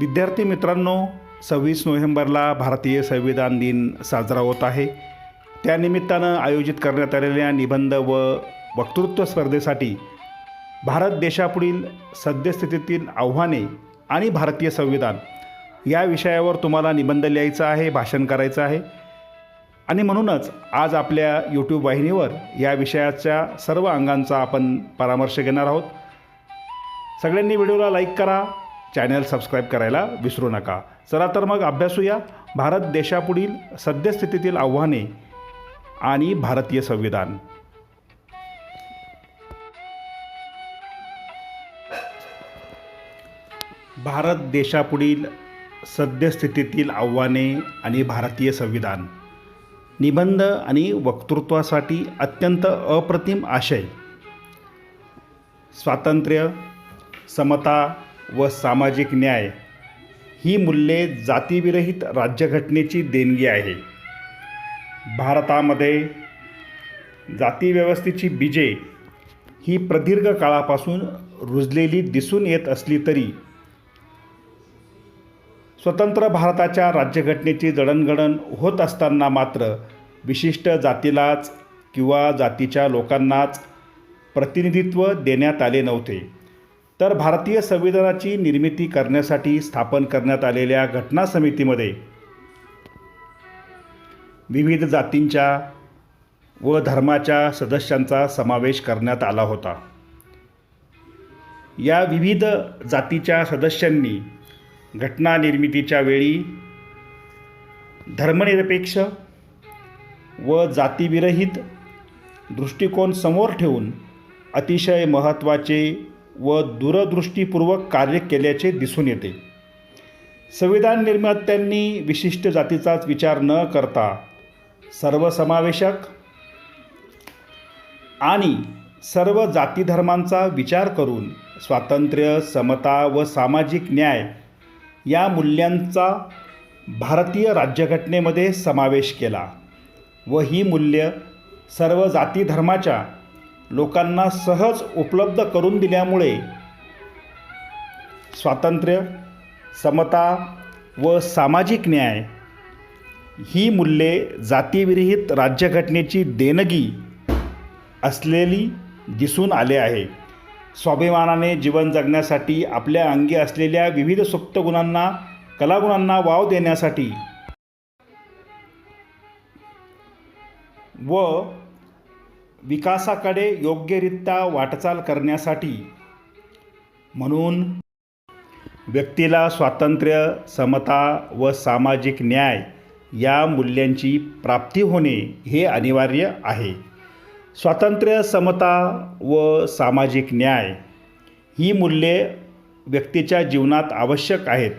विद्यार्थी मित्रांनो सव्वीस नोव्हेंबरला भारतीय संविधान दिन साजरा होत आहे. त्यानिमित्तानं आयोजित करण्यात आलेल्या निबंध व वक्तृत्व स्पर्धेसाठी भारत देशापुढील सद्यस्थितीतील आव्हाने आणि भारतीय संविधान या विषयावर तुम्हाला निबंध लिहायचा आहे भाषण करायचं आहे. आणि म्हणूनच आज आपल्या यूट्यूब वाहिनीवर या विषयाच्या सर्व अंगांचा आपण परामर्श घेणार आहोत. सगळ्यांनी व्हिडिओला लाईक करा चॅनल सबस्क्राईब करायला विसरू नका. चला तर मग अभ्यासूया. भारत देशापुढील सद्यस्थितीतील आव्हाने आणि भारतीय संविधान. भारत देशापुढील सद्यस्थितीतील आव्हाने आणि भारतीय संविधान. निबंध आणि वक्तृत्वासाठी अत्यंत अप्रतिम आशय. स्वातंत्र्य समता व सामाजिक न्याय ही मूल्ये जातीविरहित राज्यघटनेची देणगी आहे. भारतामध्ये जातीव्यवस्थेची बीजे ही प्रदीर्घ काळापासून रुजलेली दिसून येत असली तरी स्वतंत्र भारताच्या राज्यघटनेची जडणघडण होत असताना मात्र विशिष्ट जातीलाच किंवा जातीच्या लोकांनाच प्रतिनिधित्व देण्यात आले नव्हते. तर भारतीय संविधानाची निर्मिती करण्यासाठी स्थापन करण्यात आलेल्या घटना समितीमध्ये विविध जातींच्या व धर्माच्या सदस्यांचा समावेश करण्यात आला होता. या विविध जातीच्या सदस्यांनी घटना निर्मितीच्या वेळी धर्मनिरपेक्ष व जातीविरहित दृष्टिकोन समोर ठेवून अतिशय महत्त्वाचे व दूरदृष्टीपूर्वक कार्य केल्याचे दिसून येते. संविधान निर्मात्यांनी विशिष्ट जातीचाच विचार न करता सर्वसमावेशक आणि सर्व जातीधर्मांचा विचार करून स्वातंत्र्य समता व सामाजिक न्याय या मूल्यांचा भारतीय राज्यघटनेमध्ये समावेश केला व ही मूल्य सर्व जाती धर्माच्या लोकांना सहज उपलब्ध करून दिल्यामुळे स्वातंत्र्य समता व सामाजिक न्याय ही मूल्ये जातीविरहित राज्यघटनेची देणगी असलेली दिसून आले आहे. स्वाभिमानाने जीवन जगण्यासाठी आपल्या अंगी असलेल्या विविध सुप्त गुणांना कलागुणांना वाव देण्यासाठी व विकासाकडे योग्यरित्या वाटचाल करण्यासाठी म्हणून व्यक्तीला स्वातंत्र्य समता व सामाजिक न्याय या मूल्यांची प्राप्ती होणे हे अनिवार्य आहे. स्वातंत्र्य समता व सामाजिक न्याय ही मूल्ये व्यक्तीच्या जीवनात आवश्यक आहेत.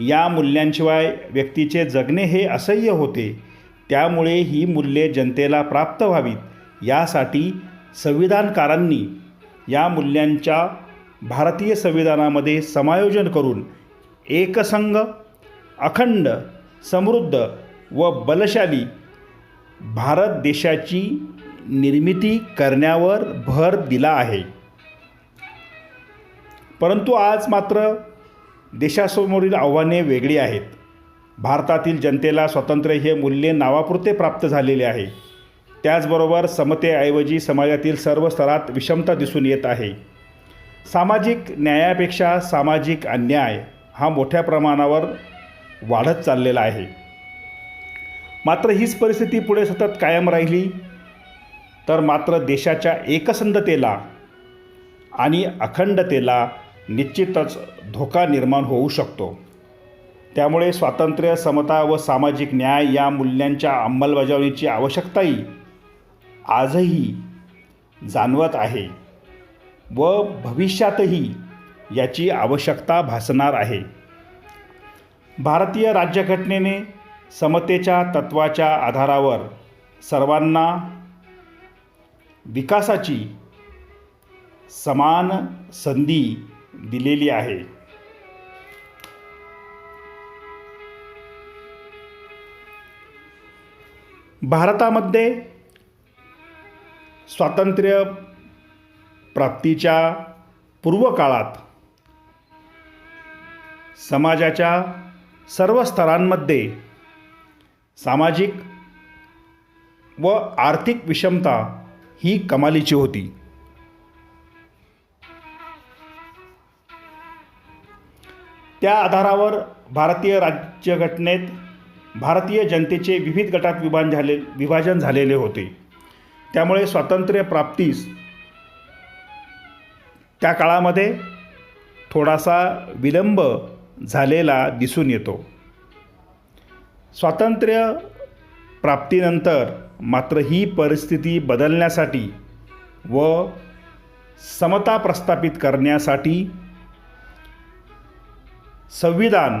या मूल्यांशिवाय व्यक्तीचे जगणे हे असह्य होते. त्यामुळे ही मूल्ये जनतेला प्राप्त व्हावीत. यासाठी संविधानकारांनी या मूल्यांच्या भारतीय संविधानामध्ये समायोजन करून एकसंघ अखंड समृद्ध व बलशाली भारत देशाची निर्मिती करण्यावर भर दिला आहे. परंतु आज मात्र देशासमोरील आव्हाने वेगळी आहेत. भारतातील जनतेला स्वातंत्र्य हे मूल्य नावापुरते प्राप्त झालेले आहे. त्याचबरोबर समतेऐवजी समाजातील सर्व स्तरात विषमता दिसून येत आहे. सामाजिक न्यायापेक्षा सामाजिक अन्याय हा मोठ्या प्रमाणावर वाढत चाललेला आहे. मात्र हीच परिस्थिती पुढे सतत कायम राहिली तर मात्र देशाच्या एकसंधतेला आणि अखंडतेला निश्चितच धोका निर्माण होऊ शकतो. त्यामुळे स्वातंत्र्य समता व सामाजिक न्याय या मूल्यांच्या अंमलबजावणीची आवश्यकताही आजही जाणवत आहे व भविष्यातही याची आवश्यकता भासणार आहे. भारतीय राज्यघटनेने समतेच्या तत्वाच्या आधारावर सर्वांना विकासाची समान संधी दिलेली आहे. भारतामध्ये स्वातंत्र्य प्राप्तीच्या पूर्व काळात समाजाच्या सर्व स्तरांमध्ये सामाजिक व आर्थिक विषमता ही कमालीची होती. त्या आधारावर भारतीय राज्यघटनेत भारतीय जनतेचे विविध गटात विभाजन झाले विभाजन झालेले होते. त्यामुळे स्वातंत्र्य प्राप्तीस त्या काळामध्ये थोडासा विलंब झालेला दिसून येतो. स्वातंत्र्य प्राप्तीनंतर मात्र ही परिस्थिती बदलण्यासाठी व समता प्रस्थापित करण्यासाठी संविधान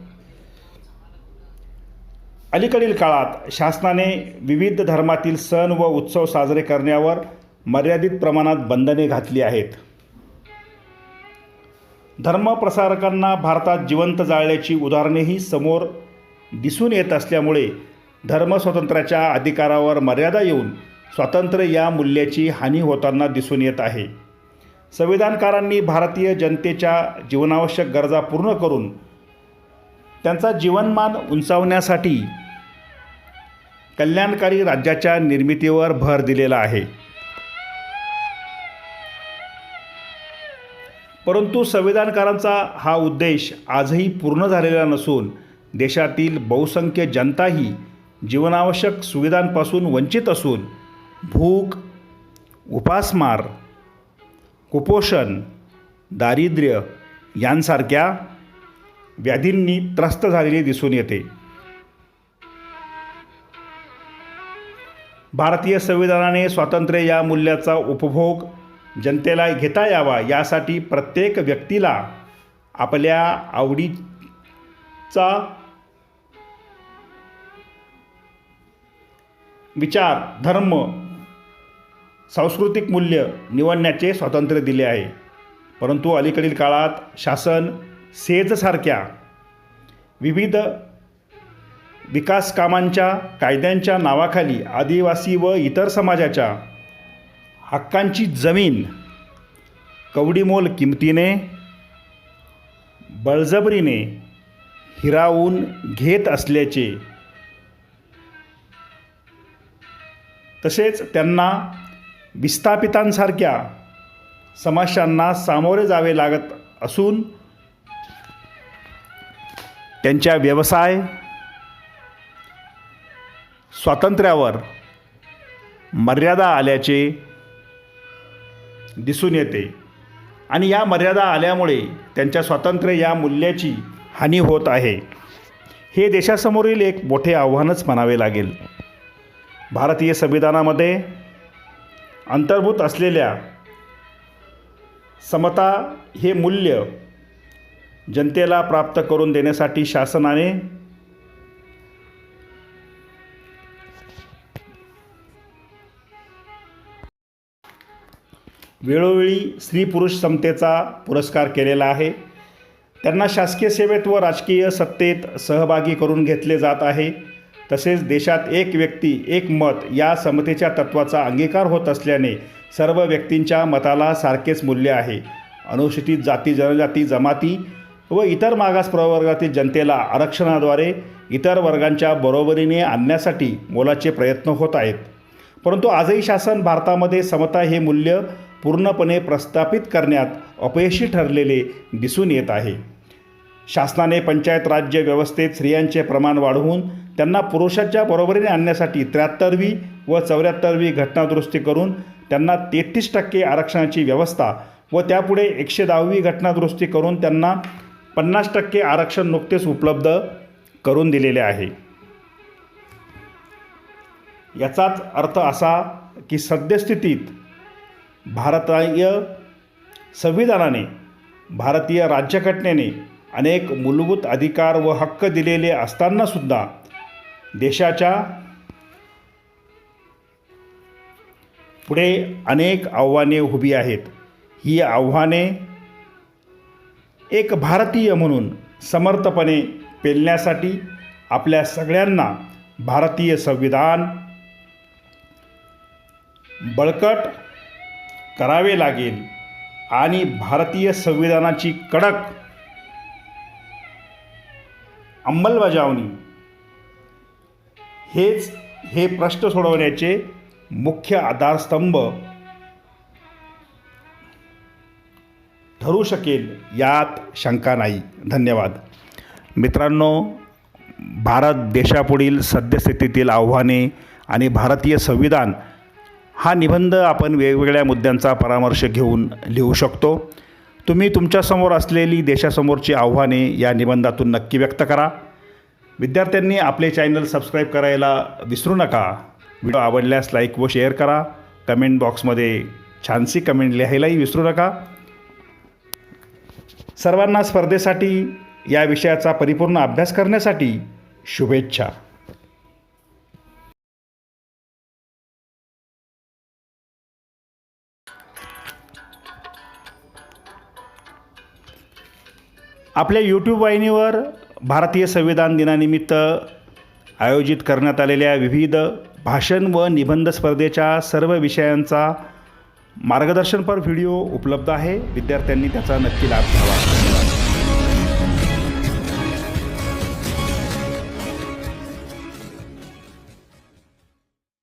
अलीकडील काळात शासनाने विविध धर्मातील सण व उत्सव साजरे करण्यावर मर्यादित प्रमाणात बंधने घातली आहेत. धर्मप्रसारकांना भारतात जिवंत जाळल्याची उदाहरणेही समोर दिसून येत असल्यामुळे धर्मस्वातंत्र्याच्या अधिकारावर मर्यादा येऊन स्वातंत्र्य या मूल्याची हानी होताना दिसून येत आहे. संविधानकारांनी भारतीय जनतेच्या जीवनावश्यक गरजा पूर्ण करून त्यांचा जीवनमान उंचावण्यासाठी कल्याणकारी राज्याच्या निर्मितीवर भर दिलेला आहे. परंतु संविधानकारांचा हा उद्देश आजही पूर्ण झालेला नसून देशातील बहुसंख्य जनताही जीवनावश्यक सुविधांपासून वंचित असून भूक उपासमार कुपोषण दारिद्र्य यांसारख्या व्याधींनी त्रस्त झालेली दिसून येते. भारतीय संविधानाने स्वातंत्र्य या मूल्याचा उपभोग जनतेला घेता यावा यासाठी प्रत्येक व्यक्तीला आपल्या आवडीचा विचार धर्म सांस्कृतिक मूल्य निवडण्याचे स्वातंत्र्य दिले आहे. परंतु अलीकडील काळात शासन सेजसारख्या विविध विकास कामांच्या कायद्यांच्या नावाखाली आदिवासी व इतर समाजाच्या हक्कांची जमीन कवडीमोल किमतीने बळजबरीने हिरावून घेत असल्याचे. तसेच त्यांना विस्थापितांसारख्या समस्यांना सामोरे जावे लागत असून त्यांच्या व्यवसाय स्वातंत्र्यावर मर्यादा आल्याचे दिसून येते. आणि या मर्यादा आल्यामुळे त्यांच्या स्वातंत्र्य या मूल्याची हानी होत आहे. हे देशासमोरील एक मोठे आव्हानच म्हणावे लागेल. भारतीय संविधानामध्ये अंतर्भूत असलेल्या समता हे मूल्य जनतेला प्राप्त करून देण्यासाठी शासनाने वेळोवेळी स्त्री पुरुष समतेचा पुरस्कार केलेला आहे. त्यांना शासकीय सेवेत व राजकीय सत्तेत सहभागी करून घेतले जात आहे. तसेच देशात एक व्यक्ती एक मत या समतेच्या तत्त्वाचा अंगीकार होत असल्याने सर्व व्यक्तींच्या मताला सारखेच मूल्य आहे. अनुसूचित जाती जनजाती जमाती व इतर मागास प्रवर्गातील जनतेला आरक्षणाद्वारे इतर वर्गांच्या बरोबरीने आणण्यासाठी मोलाचे प्रयत्न होत आहेत. परंतु आजही शासन भारतामध्ये समता हे मूल्य पूर्णपणे प्रस्थापित करण्यात अपयशी ठरलेले दिसून येत आहे. शासनाने पंचायत राज्य व्यवस्थेत स्त्रियांचे प्रमाण वाढवून त्यांना पुरुषाच्या बरोबरीने आणण्यासाठी त्र्याहत्तरवी व चौऱ्याहत्तरवी घटनादुरुस्ती करून त्यांना तेहतीस टक्के आरक्षणाची व्यवस्था व त्यापुढे एकशे दहावी घटनादुरुस्ती करून त्यांना पन्नास टक्के आरक्षण नुकतेच उपलब्ध करून दिलेले आहे. याचाच अर्थ असा की सद्यस्थितीत भारतीय संविधानाने भारतीय राज्यघटनेने अनेक मूलभूत अधिकार व हक्क दिलेले असतानासुद्धा देशाच्या पुढे अनेक आव्हाने उभी आहेत. ही आव्हाने एक भारतीय म्हणून समर्थपणे पेलण्यासाठी आपल्या सगळ्यांना भारतीय संविधान बळकट करावे लागेल. आणि भारतीय संविधानाची कडक अंमलबजावणी. हेच हे प्रश्न सोडवण्याचे मुख्य आधारस्तंभ ठरू शकेल यात शंका नाही. धन्यवाद. मित्रांनो भारत देशापुढील सद्यस्थितीतील आव्हाने आणि भारतीय संविधान हा निबंध आपण वेगवेगळ्या मुद्द्यांचा परामर्श घेऊन लिहू शकतो. तुम्ही तुमच्यासमोर असलेली देशासमोरची आव्हाने या निबंधातून नक्की व्यक्त करा. विद्यार्थ्यांनी आपले चॅनल सबस्क्राईब करायला विसरू नका. व्हिडिओ आवडल्यास लाईक व शेअर करा. कमेंट बॉक्समध्ये छानशी कमेंट लिहायलाही विसरू नका. सर्वांना स्पर्धेसाठी या विषयाचा परिपूर्ण अभ्यास करण्यासाठी शुभेच्छा. आपल्या यूट्यूब वाहिनीवर भारतीय संविधान दिनानिमित्त आयोजित करण्यात आलेल्या विविध भाषण व निबंध स्पर्धेच्या सर्व विषयांचा मार्गदर्शनपर व्हिडिओ उपलब्ध आहे. विद्यार्थ्यांनी त्याचा नक्की लाभ घ्यावा.